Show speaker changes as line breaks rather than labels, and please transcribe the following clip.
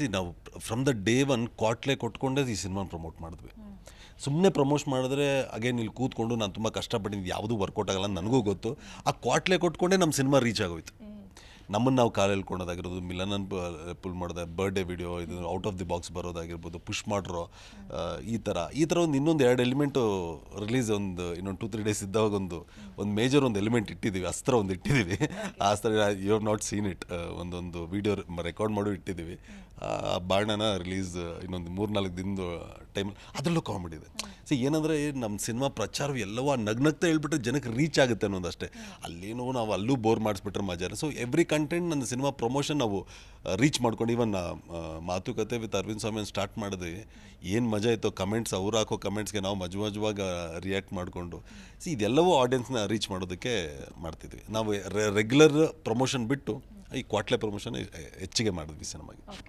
C, ನಾವು from the day one ಕ್ವಾಟ್ಲೆ ಕೊಟ್ಕೊಂಡೇ ಈ ಸಿನಿಮಾನ ಪ್ರಮೋಟ್ ಮಾಡಿದ್ವಿ. ಸುಮ್ಮನೆ ಪ್ರಮೋಟ್ ಮಾಡಿದ್ರೆ ಅಗೇನ್ ಇಲ್ಲಿ ಕೂತ್ಕೊಂಡು ನಾನು ತುಂಬ ಕಷ್ಟಪಟ್ಟಿದ್ದು ಯಾವುದೂ ವರ್ಕೌಟ್ ಆಗಲ್ಲ ನನಗೂ ಗೊತ್ತು. ಆ ಕ್ವಾಟ್ಲೆ ಕೊಟ್ಕೊಂಡೇ ನಮ್ಮ ಸಿನಿಮಾ ರೀಚ್ ಆಗೋಯ್ತು. ನಮ್ಮನ್ನು ನಾವು ಕಾಲು ಮಿಲನ್ ಮಿಲನನ್ ಪುಲ್ ಮಾಡೋದ ಬರ್ಡೇ ವಿಡಿಯೋ ಇದು ಔಟ್ ಆಫ್ ದಿ ಬಾಕ್ಸ್ ಬರೋದಾಗಿರ್ಬೋದು ಪುಷ್ ಮಾಡ್ರೋ ಈ ಥರ ಈ ಥರ ಒಂದು ಇನ್ನೊಂದು ಎರಡು ಎಲಿಮೆಂಟು ರಿಲೀಸ್ ಒಂದು, ಇನ್ನೊಂದು ಟೂ ತ್ರೀ ಡೇಸ್ ಇದ್ದಾಗ ಒಂದು ಒಂದು ಮೇಜರ್ ಒಂದು ಎಲಿಮೆಂಟ್ ಇಟ್ಟಿದ್ದೀವಿ ಅಸ್ತ್ರ ಒಂದು ಇಟ್ಟಿದ್ದೀವಿ ಆ ಅಸ್ತ್ರ you have not seen it ಒಂದೊಂದು ವಿಡಿಯೋ ರೆಕಾರ್ಡ್ ಮಾಡಿ ಇಟ್ಟಿದ್ದೀವಿ ಆ ಬಾಣನ ರಿಲೀಸ್ ಇನ್ನೊಂದು ಮೂರು ನಾಲ್ಕು ದಿನದ ಟೈಮ್ ಅದರಲ್ಲೂ ಕಾಮಿಡಿ ಇದೆ. ಸಿ, ಏನಂದರೆ ನಮ್ಮ ಸಿನಿಮಾ ಪ್ರಚಾರ ಎಲ್ಲವೂ ನಗ್ನಗ್ತಾ ಹೇಳ್ಬಿಟ್ರೆ ಜನಕ್ಕೆ ರೀಚ್ ಆಗುತ್ತೆ ಅನ್ನೋದಷ್ಟೇ. ಅಲ್ಲೇನೋ ನಾವು ಅಲ್ಲೂ ಬೋರ್ ಮಾಡಿಸ್ಬಿಟ್ರೆ ಮಜಾ ಸೊ ಎವ್ರಿ ಕಂಟೆಂಟ್ ನನ್ನ ಸಿನಿಮಾ ಪ್ರಮೋಷನ್ ನಾವು ರೀಚ್ ಮಾಡ್ಕೊಂಡು ಇವನ್ ಮಾತುಕತೆ ವಿತ್ ಅರವಿಂದ್ ಸ್ವಾಮಿ ಸ್ಟಾರ್ಟ್ ಮಾಡಿದ್ವಿ ಏನು ಮಜಾ ಇತ್ತು ಕಮೆಂಟ್ಸ್ ಅವ್ರು ಹಾಕೋ ಕಮೆಂಟ್ಸ್ಗೆ ನಾವು ಮಜು ಮಜುವಾಗ ರಿಯಾಕ್ಟ್ ಮಾಡಿಕೊಂಡು. ಸೊ ಇದೆಲ್ಲವೂ ಆಡಿಯನ್ಸ್ನ ರೀಚ್ ಮಾಡೋದಕ್ಕೆ ಮಾಡ್ತಿದ್ವಿ. ನಾವು ರೆಗ್ಯುಲರ್ ಪ್ರಮೋಷನ್ ಬಿಟ್ಟು, ಈ ಕ್ವಾಟ್ಲೆ ಪ್ರಮೋಷನ್ ಹೆಚ್ಚಿಗೆ ಮಾಡಿದ್ವಿ ಸಿನಿಮಾಗೆ.